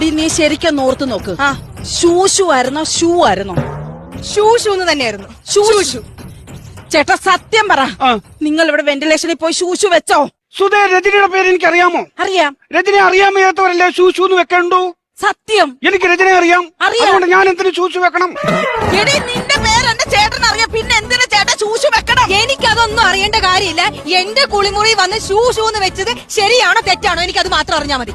നീ ശരിക്കും ഓർത്തു നോക്ക്. ആ. ശൂശു ആയിരുന്നോ ഷൂ ആയിരുന്നോ? ഷൂ ഷൂ എന്ന് തന്നെയായിരുന്നു. ഷൂ ഷൂ ചേട്ടാ സത്യം പറ. നിങ്ങൾ ഇവിടെ വെന്റിലേഷനിൽ പോയി ശൂശു വെച്ചോ? സുധേ രജനിയുടെ പേര് എനിക്ക് അറിയാമോ അറിയാം. രജനെ അറിയാൻ വയ്യാത്തവരല്ലേ ശൂശു എന്ന് വെക്കണ്ടു? സത്യം. എനിക്ക് രജനെ അറിയാം. അറിയാം. ഞാൻ എന്തിനു ശൂശു വെക്കണം? എടി നിന്റെ പേര് എന്റെ ചേട്ടൻ അറിയാം. പിന്നെ എന്തിനാ ചേട്ടാ ശൂശു വെക്കണം? എനിക്കതൊന്നും അറിയേണ്ട കാര്യമില്ല. എന്റെ കുളിമുറി വന്ന് ഷൂ ഷൂ എന്ന് വെച്ചത് ശരിയാണോ തെറ്റാണോ എനിക്കത് മാത്രം അറിഞ്ഞാ മതി.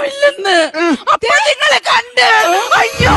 ഒന്നുമില്ലെന്ന് അപ്പൊ നിങ്ങളെ കണ്ട്. അയ്യോ അയ്യോ.